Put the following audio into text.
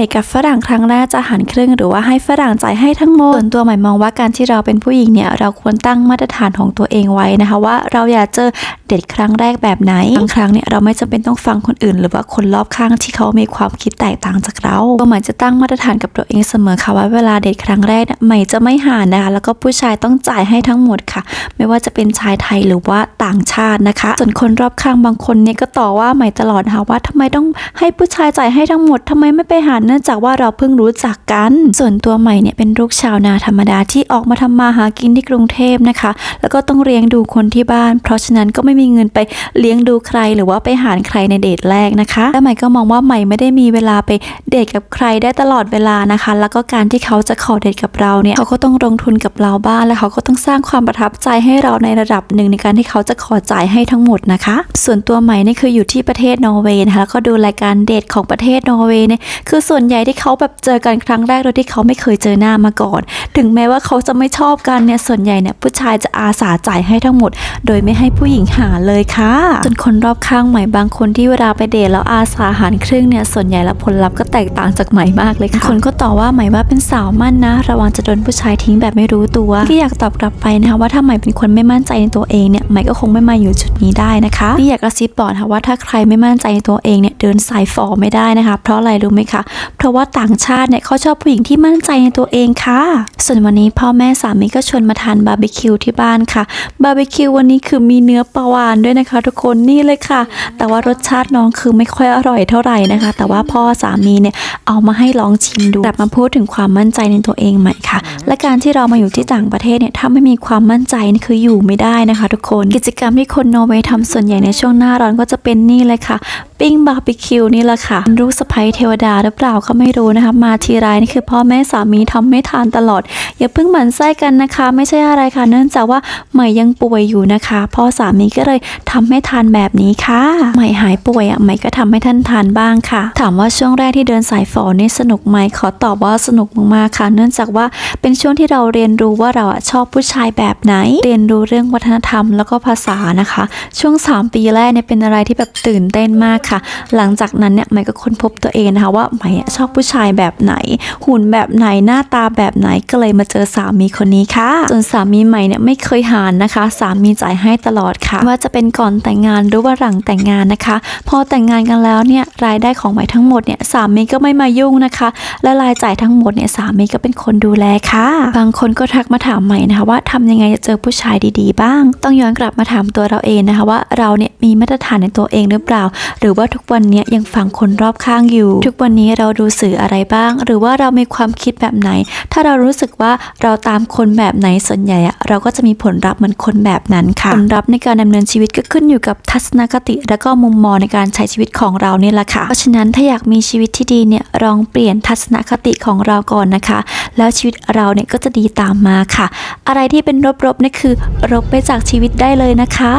เอกกับฝรั่งครั้งแรกจะหันครึ่งหรือว่าให้ฝรั่งจ่ายให้ทั้งหมดส่วนตัวใหม่มองว่าการที่เราเป็นผู้หญิงเนี่ยเราควรตั้งมาตรฐานของตัวเองไว้นะคะว่าเราอยากเจอ เดทครั้งแรกแบบไหนบางครั้งเนี่ยเราไม่จำเป็นต้องฟังคนอื่น หรือว่าคนรอบข้างที่เขามีความคิดแตกต่างจากเราตัวใหม่จะตั้งมาตรฐานกับตัวเองเสมอค่ะว่าเวลาเดทครั้งแรกเนี่ยใหม่จะไม่หานะคะแล้วก็ผู้ชายต้องจ่ายให้ทั้งหมดค่ะ ไม่ว่าจะเป็นชายไทยหรือว่าต่างชาตินะคะ ส่วนคนรอบข้างบางคนเนี่ยก็ต่อว่าใหม่ตลอดนะคะว่าทำไมต้องให้ผู้ชายจ่ายให้ทั้งหมดทำไมไม่ไปหารเนื่องจากว่าเราเพิ่งรู้จักกัน ส่วนตัวใหม่เนี่ยเป็นลูกชาวนาธรรมดาที่ออกมาทำมาหากินที่กรุงเทพนะคะ แล้วก็ต้องเลี้ยงดูคนที่บ้าน เพราะฉะนั้นก็ไม่มีมีเงินไปเลี้ยงดูใครหรือว่าไปหารใครในเดทแรกนะคะและใหม่ก็มองว่าใหม่ไม่ได้มีเวลาไปเดทกับใครได้ตลอดเวลานะคะ แล้วก็การที่เขาจะขอเดทกับเราเนี่ยเขาก็ต้องลงทุนกับเราบ้างและเขาก็ต้องสร้างความประทับใจให้เราในระดับหนึ่งในการที่เขาจะขอจ่ายให้ทั้งหมดนะคะ ส่วนตัวใหม่นี่คืออยู่ที่ประเทศนอร์เวย์นะคะแล้วก็ดูรายการเดทของประเทศนอร์เวย์เนี่ยคือส่วนใหญ่ที่เขาแบบเจอกันครั้งแรกโดยที่เขาไม่เคยเจอหน้ามาก่อน ถึงแม้ว่าเขาจะไม่ชอบกันเนี่ยส่วนใหญ่เนี่ยผู้ชายจะอาสาจ่ายให้ทั้งหมด โดยไม่ให้ผู้หญิงหาเลยค่ะจนคนรอบข้างใหม่บางคนที่เวลาไปเดทแล้วอาสาหารครึ่งเนี่ยส่วนใหญ่แล้วผลลัพธ์ก็แตกต่างจากใหม่มากเลยค่ะคนก็ต่อว่าใหม่ว่าเป็นสาวมั่นนะ ระวังจะโดนผู้ชายทิ้งแบบไม่รู้ตัวที่อยากตอบกลับไปนะคะว่าถ้าใหม่เป็นคนไม่มั่นใจในตัวเองเนี่ยใหม่ก็คงไม่มาอยู่จุดนี้ได้นะคะที่อยากกระซิบบอกนะคะว่าถ้าใครไม่มั่นใจในตัวเองเนี่ยเดินสายฟอไม่ได้นะคะ เพราะอะไรรู้ไหมคะเพราะว่าต่างชาติเนี่ยเขาชอบผู้หญิงที่มั่นใจในตัวเองค่ะส่วนวันนี้พ่อแม่สามีก็ชวนมาทานบาร์บีคิวที่บ้านค่ะบาร์บีคิววันนี้คือมีเนื้อปลาวานด้วยนะคะ ทุกคนนี่เลยค่ะ แต่ว่ารสชาติน้องคือไม่ค่อยอร่อยเท่าไหร่นะคะ แต่ว่าพ่อสามีเนี่ยเอามาให้ลองชิมดูกลับมาพูดถึงความมั่นใจในตัวเองใหม่ค่ะ และการที่เรามาอยู่ที่ต่างประเทศเนี่ยถ้าไม่มีความมั่นใจนี่คืออยู่ไม่ได้นะคะ ทุกคนกิจกรรมที่คนนอร์เวย์ทำส่วนใหญ่ในช่วงหน้าร้อนก็จะเป็นนี่เลยค่ะปิ้งบาร์บีคิวนี่แหละค่ะลูกสะใภ้เทวดาหรือเปล่าก็ไม่รู้นะคะมาทีไรนี่คือพ่อแม่สามีทำไม่ทานตลอด อย่าเพิ่งหมั่นไส้กันนะคะ ไม่ใช่อะไรค่ะเนื่องจากว่าใหม่ยังป่วยอยู่นะคะพ่อสามีก็เลยทำให้ทานแบบนี้ค่ะใหม่หายป่วยอะใหม่ก็ทำให้ท่านทานบ้างค่ะ ถามว่าช่วงแรกที่เดินสายฝอนี่สนุกไหมขอตอบว่าสนุกมากๆค่ะ เนื่องจากว่าเป็นช่วงที่เราเรียนรู้ว่าเราชอบผู้ชายแบบไหน เรียนรู้เรื่องวัฒนธรรมแล้วก็ภาษานะคะ ช่วง 3 ปีแรกเนี่ยเป็นอะไรที่แบบตื่นเต้นมากค่ะ หลังจากนั้นเนี่ยใหม่ก็ค้นพบตัวเองนะคะว่าใหม่ชอบผู้ชายแบบไหน หุ่นแบบไหนหน้าตาแบบไหนก็เลยมาเจอสามีคนนี้ค่ะ ส่วนสามีใหม่เนี่ยไม่เคยหารนะคะ สามีจ่ายให้ตลอดค่ะ ว่าจะเป็นก่อนแต่งงานหรือว่าหลังแต่งงานนะคะ พอแต่งงานกันแล้วเนี่ยรายได้ของใหม่ทั้งหมดเนี่ยสามีก็ไม่มายุ่งนะคะ และรายจ่ายทั้งหมดเนี่ยสามีก็เป็นคนดูแลค่ะบางคนก็ทักมาถามใหม่นะคะว่าทำยังไงจะเจอผู้ชายดีๆ บ้าง ต้องย้อนกลับมาถามตัวเราเองนะคะว่าเราเนี่ยมีมาตรฐานในตัวเองหรือเปล่า หรือว่าทุกวันนี้ยังฟังคนรอบข้างอยู่ ทุกวันนี้เราดูสื่ออะไรบ้าง หรือว่าเรามีความคิดแบบไหน ถ้าเรารู้สึกว่าเราตามคนแบบไหนส่วนใหญ่อะเราก็จะมีผลลัพธ์เหมือนคนแบบนั้นค่ะผลลัพธ์ในการดำเนินชีวิตก็ขึ้นอยู่กับทัศนคติ และก็มุมมองในการใช้ชีวิตของเราเนี่ยแหละค่ะเพราะฉะนั้นถ้าอยากมีชีวิตที่ดีเนี่ยลองเปลี่ยนทัศนคติของเราก่อนนะคะ แล้วชีวิตเราเนี่ยก็จะดีตามมาค่ะ อะไรที่เป็นลบๆนี่คือลบไปจากชีวิตได้เลยนะคะ